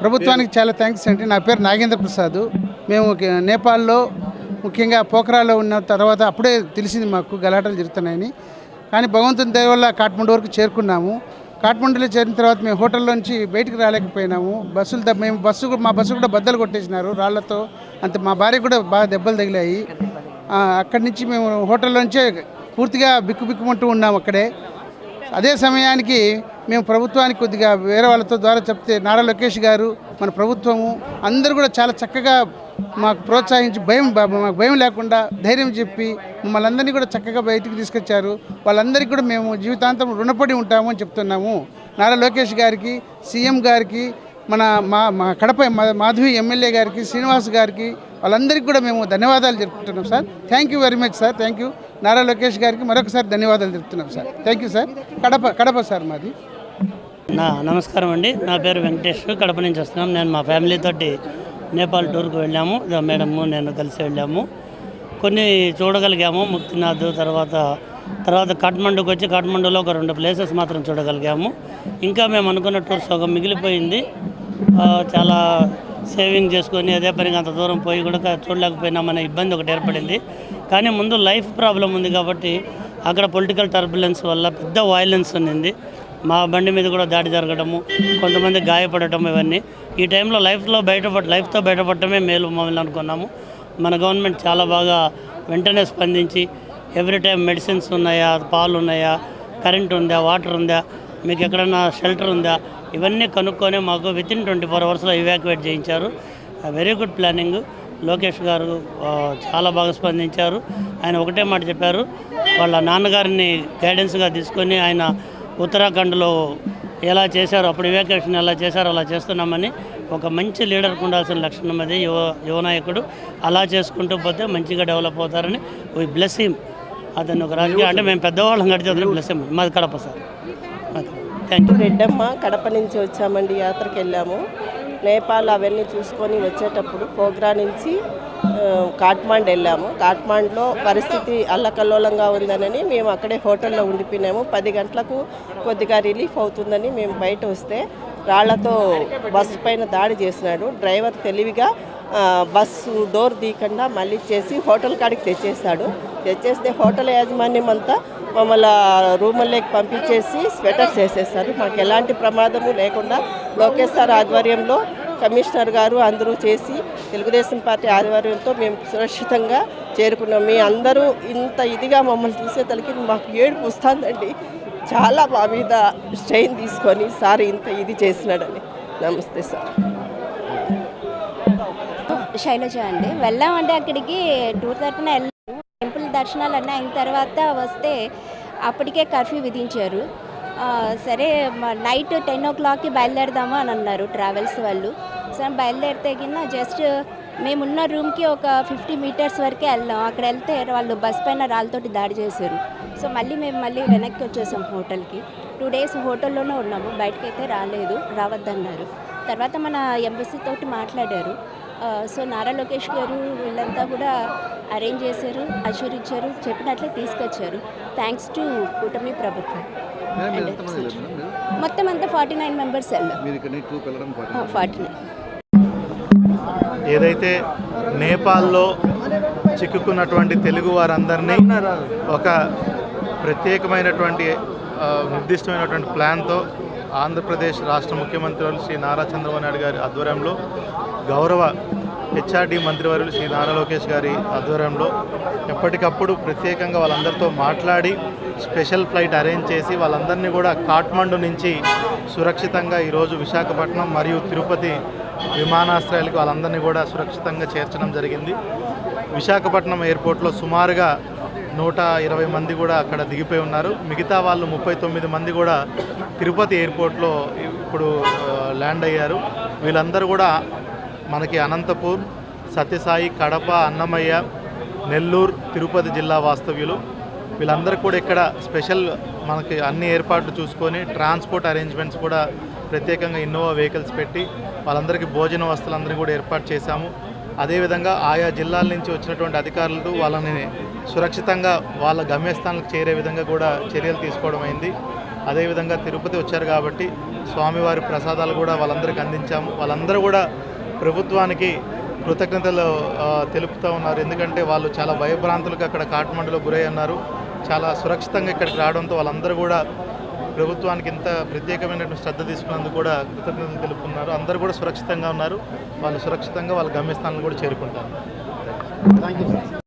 ప్రభుత్వానికి చాలా థ్యాంక్స్ అండి. నా పేరు నాగేంద్ర ప్రసాద్. మేము నేపాల్లో ముఖ్యంగా పోఖరాలో ఉన్న తర్వాత అప్పుడే తెలిసింది మాకు గలాటలు జరుగుతున్నాయని. కానీ భగవంతుని దయ వల్ల కాఠ్మండు వరకు చేరుకున్నాము. కాఠ్మండులో చేరిన తర్వాత మేము హోటల్లోంచి బయటకు రాలేకపోయినాము. బస్సులు దెబ్బ- మేము బస్సు మా బస్సు కూడా బద్దలు కొట్టేసినారు రాళ్ళతో. అంత మా భార్య కూడా బాగా దెబ్బలు తగిలాయి. అక్కడి నుంచి మేము హోటల్లోంచే పూర్తిగా బిక్కు బిక్కుమంటూ ఉన్నాము అక్కడే. అదే సమయానికి మేము ప్రభుత్వానికి కొద్దిగా వేరే వాళ్ళతో ద్వారా చెప్తే నారా లోకేష్ గారు మన ప్రభుత్వము అందరూ కూడా చాలా చక్కగా మాకు ప్రోత్సహించి భయం మాకు భయం లేకుండా ధైర్యం చెప్పి మమ్మల్ని అందరినీ కూడా చక్కగా బయటికి తీసుకొచ్చారు. వాళ్ళందరికీ కూడా మేము జీవితాంతం రుణపడి ఉంటాము అని చెప్తున్నాము. నారా లోకేష్ గారికి సీఎం గారికి మన మా మా కడప మా- మాధవి ఎమ్మెల్యే గారికి శ్రీనివాస్ గారికి వాళ్ళందరికీ కూడా మేము ధన్యవాదాలు జరుపుకుంటున్నాం sir. Thank you very much sir thank you Nara Lokesh గారికి మరొకసారి ధన్యవాదాలు చెప్తున్నాం sir. Thank you sir Kadapa Kadapa sir మాది. నా నమస్కారం అండి. నా పేరు వెంకటేష్. కడప నుంచి వస్తున్నాం. నేను మా ఫ్యామిలీ తోటి నేపాల్ టూర్కి వెళ్ళాము. మేడము నేను కలిసి వెళ్ళాము. కొన్ని చూడగలిగాము. ముక్తినాథ్ తర్వాత తర్వాత కాఠ్మండూకి వచ్చి కాఠ్మండూలో ఒక రెండు ప్లేసెస్ మాత్రం చూడగలిగాము. ఇంకా మేము అనుకున్న టూర్ సగం మిగిలిపోయింది. చాలా సేవింగ్ చేసుకొని అదే పనిగా అంత దూరం పోయి కూడా చూడలేకపోయినామనే ఇబ్బంది ఒకటి ఏర్పడింది. కానీ ముందు లైఫ్ ప్రాబ్లం ఉంది కాబట్టి అక్కడ పొలిటికల్ టర్బులెన్స్ వల్ల పెద్ద వైలెన్స్ ఉంది మా బండి మీద కూడా దాడి జరగడము కొంతమంది గాయపడటం ఇవన్నీ. ఈ టైంలో లైఫ్లో బయటపడ లైఫ్తో బయటపడటమే మేలు మమ్మల్ని అనుకున్నాము. మన గవర్నమెంట్ చాలా బాగా వెంటనే స్పందించి ఎవ్రీ టైం మెడిసిన్స్ ఉన్నాయా పాలు ఉన్నాయా కరెంట్ ఉందా వాటర్ ఉందా మీకు ఎక్కడన్నా షెల్టర్ ఉందా? ఇవన్నీ కనుక్కొని మాకు విత్ ఇన్ ట్వంటీ ఫోర్ అవర్స్లో ఇవాక్యువేట్ చేయించారు very good planning Lokesh garu చాలా బాగా స్పందించారు. ఆయన ఒకటే మాట చెప్పారు. వాళ్ళ నాన్నగారిని గైడెన్స్గా తీసుకొని ఆయన ఉత్తరాఖండ్లో ఎలా చేశారో అప్పుడు ఇవాక్యువేషన్ ఎలా చేశారో అలా చేస్తున్నామని ఒక మంచి లీడర్కి ఉండాల్సిన లక్షణం అది. యువ యువ నాయకుడు అలా చేసుకుంటూ పోతే మంచిగా డెవలప్ అవుతారని వీ బ్లెస్ హిమ్ అతను ఒక రాజకీయ అంటే మేము పెద్దవాళ్ళం కడితే అతను బ్లెస్ హిమ్ మాది Kadapa sir. Thank you Reddamma Kadapa నుంచి వచ్చామండి యాత్రకి వెళ్ళాము. నేపాల్ అవన్నీ చూసుకొని వచ్చేటప్పుడు పోగ్రా నుంచి ఆ, కాట్మాండ్ వెళ్ళాము. కాట్మాండ్లో పరిస్థితి అల్లకల్లోలంగా ఉందనని మేము అక్కడే హోటల్లో ఉండిపోయినాము. పది గంటలకు కొద్దిగా రిలీఫ్ అవుతుందని మేము బయట వస్తే రాళ్ళతో బస్సు పైన దాడి చేసినాడు. డ్రైవర్ తెలివిగా బస్సు డోర్ తీయకుండా మళ్ళీ చేసి హోటల్ కాడికి తెచ్చేస్తాడు తెచ్చేస్తే హోటల్ యాజమాన్యం అంతా మమ్మల్ని రూముల్లోకి పంపించేసి స్వెటర్స్ వేసేస్తారు. మాకు ఎలాంటి ప్రమాదము లేకుండా లోకేష్ సార్ ఆధ్వర్యంలో కమిషనర్ గారు అందరూ చేసి తెలుగుదేశం పార్టీ ఆధ్వర్యంతో మేము సురక్షితంగా చేరుకున్నాం. మీ అందరూ ఇంత ఇదిగా మమ్మల్ని చూసే తలకి మాకు ఏడుపు వస్తుందండి. చాలా మా మీద స్ట్రెయిన్ తీసుకొని సార్ ఇంత ఇది చేసినాడని. నమస్తే సార్. శైలజ అండి. వెళ్ళామంటే అక్కడికి టూర్ తరఫున వెళ్ళాము దర్శనాలు అన్నీ అయిన తర్వాత వస్తే అప్పటికే కర్ఫ్యూ విధించారు. సరే నైట్ టెన్ ఓ క్లాక్కి బయలుదేరదాము అని అన్నారు ట్రావెల్స్ వాళ్ళు. సరే బయలుదేరితే కింద జస్ట్ మేమున్న రూమ్కి ఒక ఫిఫ్టీ మీటర్స్ వరకే వెళ్ళాం. అక్కడ వెళ్తే వాళ్ళు బస్ పైన రాళ్ళతోటి దాడి చేశారు. సో మళ్ళీ మేము మళ్ళీ వెనక్కి వచ్చేసాం హోటల్కి. టూ డేస్ హోటల్లోనే ఉన్నాము. బయటకైతే రాలేదు రావద్దన్నారు. తర్వాత మన ఎంబసీ తోటి మాట్లాడారు. సో నారా లోకేష్ గారు వీళ్ళంతా కూడా అరేంజ్ చేశారు ఇచ్చారు చెప్పినట్లే తీసుకొచ్చారు. థ్యాంక్స్ టు కూటమి ప్రభుత్వం. మొత్తం అంతా forty nine members forty nine. ఏదైతే నేపాల్లో చిక్కుకున్నటువంటి తెలుగు వారందరినీ ఒక ప్రత్యేకమైనటువంటి నిర్దిష్టమైనటువంటి ప్లాన్తో ఆంధ్రప్రదేశ్ రాష్ట్ర ముఖ్యమంత్రులు శ్రీ నారా చంద్రబాబు నాయుడు గారి ఆధ్వర్యంలో గౌరవ హెచ్ఆర్డి మంత్రివర్యులు శ్రీ నారా లోకేష్ గారి ఆధ్వర్యంలో ఎప్పటికప్పుడు ప్రత్యేకంగా వాళ్ళందరితో మాట్లాడి స్పెషల్ ఫ్లైట్ అరేంజ్ చేసి వాళ్ళందరినీ కూడా కాఠ్మండు నుంచి సురక్షితంగా ఈరోజు విశాఖపట్నం మరియు తిరుపతి విమానాశ్రయాలకు వాళ్ళందరినీ కూడా సురక్షితంగా చేర్చడం జరిగింది. విశాఖపట్నం ఎయిర్పోర్ట్లో సుమారుగా నూట ఇరవై మంది కూడా అక్కడ దిగిపోయి ఉన్నారు. మిగతా వాళ్ళు ముప్పై తొమ్మిది మంది కూడా తిరుపతి ఎయిర్పోర్ట్లో ఇప్పుడు ల్యాండ్ అయ్యారు. వీళ్ళందరూ కూడా మనకి అనంతపూర్ సత్యసాయి కడప అన్నమయ్య నెల్లూరు తిరుపతి జిల్లా వాస్తవ్యులు. వీళ్ళందరూ కూడా ఇక్కడ స్పెషల్ మనకి అన్ని ఏర్పాట్లు చూసుకొని ట్రాన్స్పోర్ట్ అరేంజ్మెంట్స్ కూడా ప్రత్యేకంగా ఇన్నోవా వెహికల్స్ పెట్టి వాళ్ళందరికీ భోజన వస్తువులందరినీ కూడా ఏర్పాటు చేశాము. అదేవిధంగా ఆయా జిల్లాల నుంచి వచ్చినటువంటి అధికారులు వాళ్ళని సురక్షితంగా వాళ్ళ గమ్యస్థానాలకు చేరే విధంగా కూడా చర్యలు తీసుకోవడం అయింది. అదేవిధంగా తిరుపతి వచ్చారు కాబట్టి స్వామివారి ప్రసాదాలు కూడా వాళ్ళందరికీ అందించాము. వాళ్ళందరూ కూడా ప్రభుత్వానికి కృతజ్ఞతలు తెలుపుతూ ఉన్నారు. ఎందుకంటే వాళ్ళు చాలా భయభ్రాంతులకు అక్కడ కాఠ్మండూలో గురై ఉన్నారు. చాలా సురక్షితంగా ఇక్కడికి రావడంతో వాళ్ళందరూ కూడా ప్రభుత్వానికి ఇంత ప్రత్యేకమైనటువంటి శ్రద్ధ తీసుకున్నందుకు కూడా కృతజ్ఞతలు తెలుపుతున్నారు. అందరూ కూడా సురక్షితంగా ఉన్నారు. వాళ్ళు సురక్షితంగా వాళ్ళ గమ్యస్థానాలు కూడా చేరుకుంటారు. Thank you